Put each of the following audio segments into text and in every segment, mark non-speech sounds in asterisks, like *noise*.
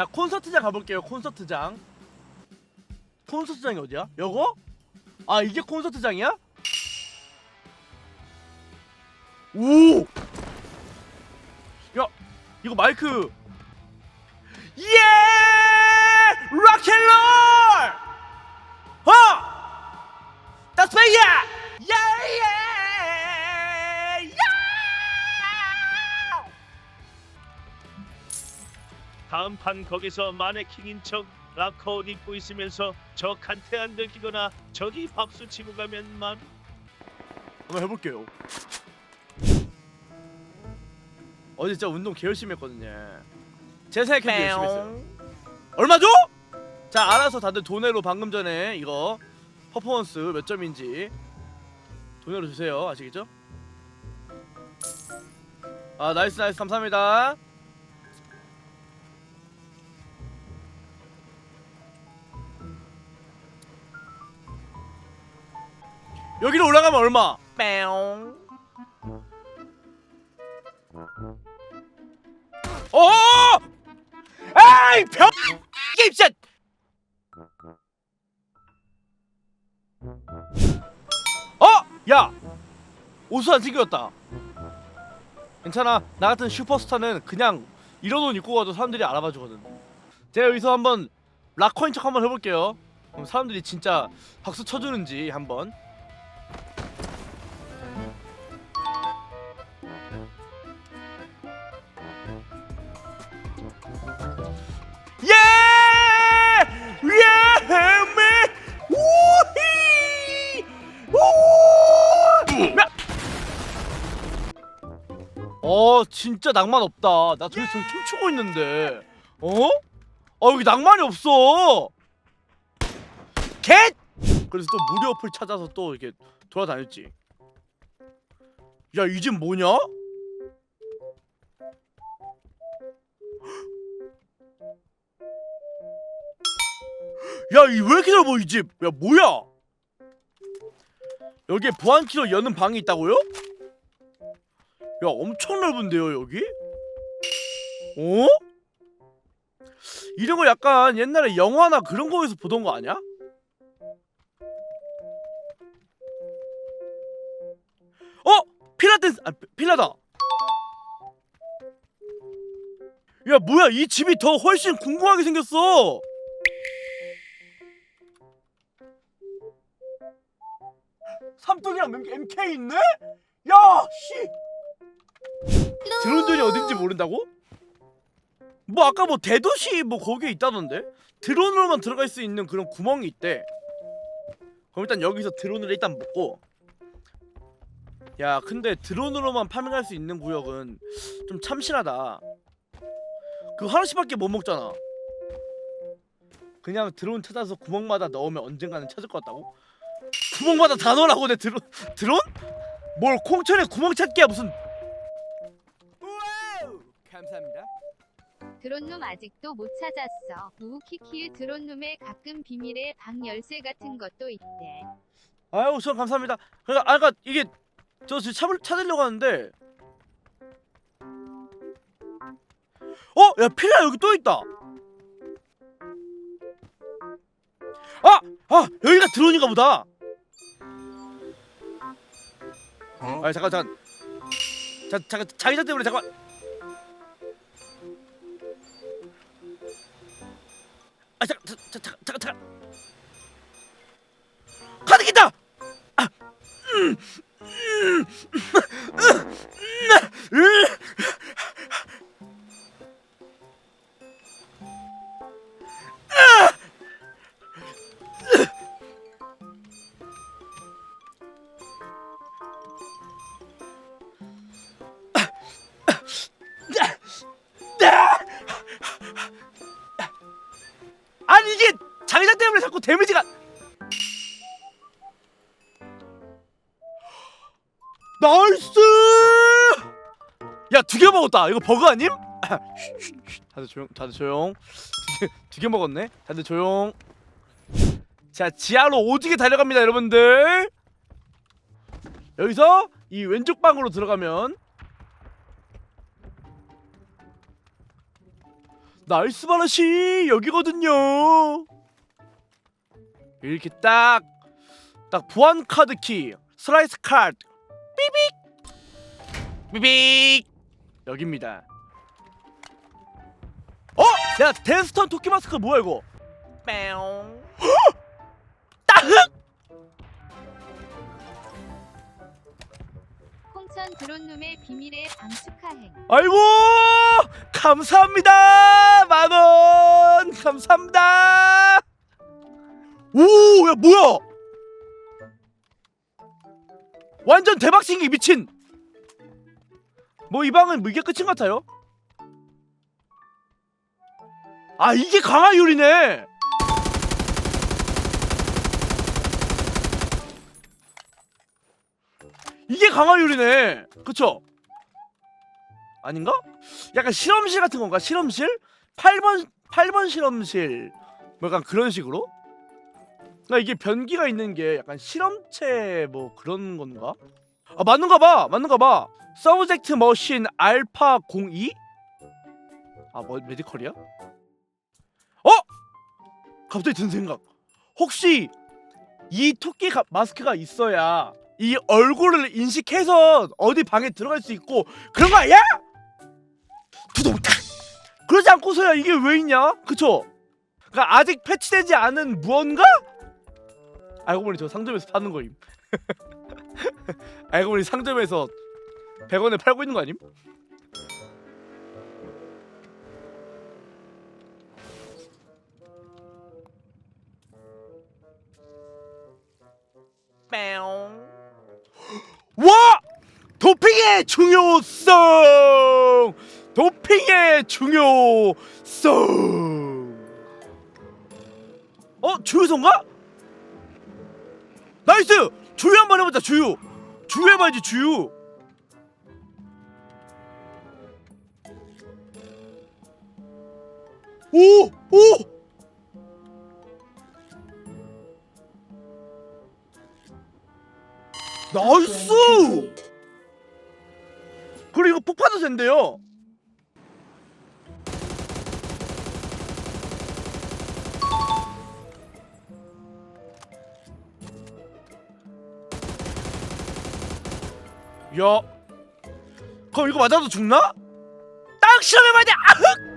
자 콘서트장 가볼게요 콘서트장 콘서트장이 어디야? 요거? 아 이게 콘서트장이야? 오! 야 이거 마이크 예! 락앤롤! 어! 다스페이야! 예예! 다음 판 거기서 마네킹인 척 락커 옷 입고 있으면서 적한테 안 들키거나 저기 박수 치고 가면 만 한번 해볼게요. 어제 진짜 운동 개 열심히 했거든요. 제 생각해도 열심히 했어요. 얼마죠? 자 알아서 다들 돈으로 방금 전에 이거 퍼포먼스 몇 점인지 돈으로 주세요. 아시겠죠? 아 나이스 나이스 감사합니다. 여기로 올라가면 얼마? 뺑. 어! 아이 병! 이게! 어! 야! 옷을 안 챙겼다. 괜찮아. 나 같은 슈퍼스타는 그냥 이런 옷 입고 가도 사람들이 알아봐 주거든. 제가 여기서 한번 락커인 척 한번 해볼게요. 그럼 사람들이 진짜 박수 쳐주는지 한번. 어, 진짜 낭만 없다. 나 저기 저기 춤추고 있는데. 어? 어, 여기 낭만이 없어. 겟! 그래서 또 무료 어플 찾아서 또 이렇게 돌아다녔지. 야, 이 집 뭐냐? 야, 이 왜 이렇게 넓어 이 집? 야, 뭐야? 여기에 보안키로 여는 방이 있다고요? 야, 엄청 넓은데요, 여기? 어? 이런 거 약간 옛날에 영화나 그런 거에서 보던 거 아니야? 어? 필라테스 아, 필라다. 야, 뭐야? 이 집이 더 훨씬 궁금하게 생겼어. 삼뚝이랑 MK 있네? 야, 씨. 드론들이 어딘지 모른다고? 뭐 아까 뭐 대도시 뭐 거기에 있다던데? 드론으로만 들어갈 수 있는 그런 구멍이 있대. 그럼 일단 여기서 드론을 일단 먹고. 야, 근데 드론으로만 파밍할 수 있는 구역은 좀 참신하다. 그 하나씩밖에 못 먹잖아. 그냥 드론 찾아서 구멍마다 넣으면 언젠가는 찾을 것 같다고? 구멍마다 다 넣으라고 내 드론 드론? 뭘 콩천에 구멍 찾기야 무슨 드론룸 아직도 못 찾았어. 우키키의 드론룸에 가끔 비밀의 방 열쇠 같은 것도 있대. 아유 우선 감사합니다 그러니까 아까 이게 저 지금 찾을, 찾으려고 하는데 어? 야 필라 여기 또 있다 아! 아! 여기가 드론인가 보다 아 잠깐 잠깐 자, 잠깐 자기장 때문에 잠깐 아 잠깐 잠깐 잠깐 잠깐 잠깐 자기장 때문에 자꾸 데미지가. 나이스! 야 두 개 먹었다. 이거 버그 아님? *laughs* 다들 조용 다들 조용. *laughs* 두 개 먹었네. 다들 조용. 자 지하로 오지게 달려갑니다 여러분들. 여기서 이 왼쪽 방으로 들어가면. 나이스 바라시! 여기거든요 이렇게 딱 딱 보안 카드 키 슬라이스 카드 삐빅! 삐빅! 여기입니다. 어? 야 데스턴 토끼 마스크 뭐야 이거? 뺑 *gasps* 따흑! 홍천 드론룸의 비밀의 방 축하행. 아이고! 감사합니다! 만원! 감사합니다 오 야 뭐야 완전 대박 신기 미친 뭐 이 방은 뭐 이게 끝인 것 같아요 아 이게 강화율이네 이게 강화율이네 그쵸 아닌가? 약간 실험실 같은 건가? 실험실? 8번 8번 실험실 뭐 약간 그런 식으로? 나 이게 변기가 있는 게 약간 실험체 뭐 그런 건가? 아 맞는가 봐 맞는가 봐 서브젝트 머신 알파 02? 아 뭐 메디컬이야? 어? 갑자기 든 생각 혹시 이 토끼 가, 마스크가 있어야 이 얼굴을 인식해서 어디 방에 들어갈 수 있고 그런 거 아니야? 두동탁 그러지 않고서야 이게 왜 있냐? 그쵸? 그러니까 아직 패치되지 않은 무언가? 알고 보니 저 상점에서 파는 거임 *laughs* 알고 보니 상점에서 100원에 팔고 있는 거 아님? 와! 도핑의 중요성! 도핑의 중요성! 어? 주유소인가? 나이스! 주유 한 번 해보자 주유! 주유 해봐야지 주유! 오! 오! 나이스! 그리고 이거 폭파도 된대요. 야, 그럼 이거 맞아도 죽나? 딱 실험해봐야 아흑!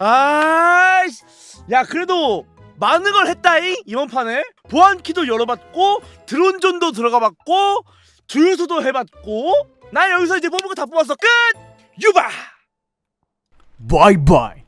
아이씨, 야 그래도 많은 걸 했다잉 이번 판에. 보안키도 열어봤고 드론존도 들어가봤고 주유소도 해봤고 난 여기서 이제 뽑은 거 다 뽑았어. 끝! 유바! 바이바이